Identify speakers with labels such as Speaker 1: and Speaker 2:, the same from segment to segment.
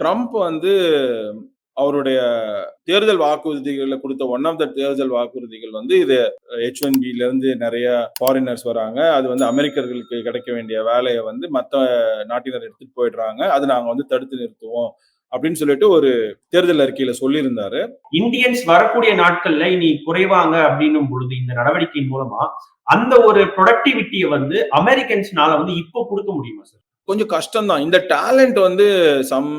Speaker 1: Trump வந்து அவருடைய தேர்தல் வாக்குறுதிகளை கொடுத்த ஒன் ஆஃப் த தேர்தல் வாக்குறுதிகள் வந்து இது ஹெச் ஒன் பில இருந்து நிறைய ஃபாரினர்ஸ் வராங்க. அது வந்து அமெரிக்கர்களுக்கு கிடைக்க வேண்டிய வேலையை வந்து மற்ற நாட்டினர் எடுத்துட்டு போயிடுறாங்க. அது நாங்க வந்து தடுத்து நிறுத்துவோம் அப்படின்னு சொல்லிட்டு ஒரு தேர்தல் அறிக்கையில சொல்லியிருந்தாரு.
Speaker 2: இந்தியன்ஸ் வரக்கூடிய நாட்கள்ல இனி குறைவாங்க அப்படின்னும் பொழுது இந்த நடவடிக்கையின் மூலமா அந்த ஒரு ப்ரொடக்டிவிட்டியை வந்து அமெரிக்கன்ஸ்னால வந்து இப்போ கொடுக்க முடியுமா சார்
Speaker 1: கொஞ்சம் கஷ்டம்தான். இந்த டேலண்ட் வந்து சம்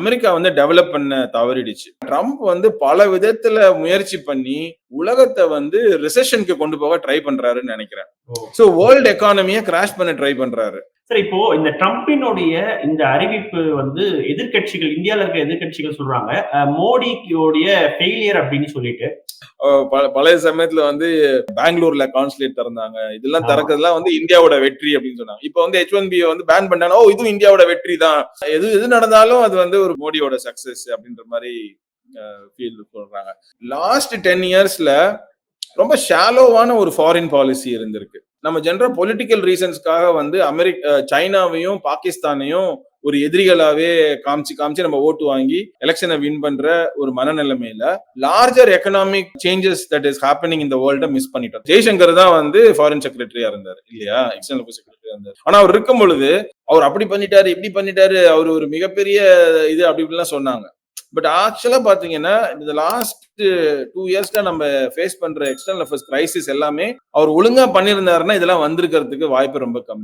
Speaker 1: அமெரிக்கா வந்து டெவலப் பண்ண தவறிடுச்சு. ட்ரம்ப் வந்து பல விதத்துல முயற்சி பண்ணி உலகத்தை வந்து ரிசெஷனுக்கு கொண்டு போக ட்ரை பண்றாருன்னு நினைக்கிறேன். ஸோ வேர்ல்டு எக்கானமியை கிராஷ் பண்ண ட்ரை பண்றாரு.
Speaker 2: சார் இப்போ இந்த ட்ரம்பினுடைய இந்த அறிவிப்பு வந்து எதிர்க்கட்சிகள் இந்தியால இருக்க எதிர்க்கட்சிகள் சொல்றாங்க மோடியோடைய ஃபெயிலியர் அப்படின்னு சொல்லிட்டு.
Speaker 1: பழைய சமயத்துல வந்து பெங்களூர்ல கான்சுலேட் திறந்தாங்க. இதெல்லாம். திறக்கிறதுலாம் வந்து இந்தியாவோட வெற்றி அப்படின்னு சொன்னாங்க. இப்போ வந்து ஹெச் ஒன் பி வந்து பேன் பண்ணாங்க ஓ இதுவும் இந்தியாவோட வெற்றி தான் எது எது நடந்தாலும் அது வந்து ஒரு மோடியோட சக்சஸ் அப்படின்ற மாதிரி ஃபீல் சொல்றாங்க. லாஸ்ட் டென் இயர்ஸ்ல ரொம்ப ஷாலோவான ஒரு ஃபாரின் பாலிசி இருந்திருக்கு. நம்ம ஜென்ரல் பொலிட்டிக்கல் ரீசன்ஸ்க்காக வந்து அமெரிக்க சைனாவையும் பாகிஸ்தானையும் ஒரு எதிரிகளாவே காமிச்சு காமிச்சு நம்ம ஓட்டு வாங்கி எலெக்ஷனை வின் பண்ற ஒரு மனநிலைமையில larger economic changes that is happening இந்த வேர்ல்ட மிஸ் பண்ணிட்டோம். ஜெய்சங்கர் தான் வந்து ஃபாரின் செக்ரட்டரியா இருந்தார் இல்லையா? எக்ஸ்டர்னல் செக்ரட்டரியா இருந்தார். ஆனா அவர் இருக்கும் பொழுது அவர் அப்படி பண்ணிட்டாரு இப்படி பண்ணிட்டாரு அவர் ஒரு மிகப்பெரிய இது அப்படி இப்படிலாம் சொன்னாங்க. பட் ஆக்சுவலா பாத்தீங்கன்னா இந்த லாஸ்ட் டூ இயர்ஸ்ல நம்ம ஃபேஸ் பண்ற எக்ஸ்டர்னல் அஃபேர்ஸ் கிரைசிஸ் எல்லாமே அவர் ஒழுங்கா பண்ணியிருந்தாருன்னா இதெல்லாம் வந்திருக்கிறதுக்கு வாய்ப்பு ரொம்ப கம்மி.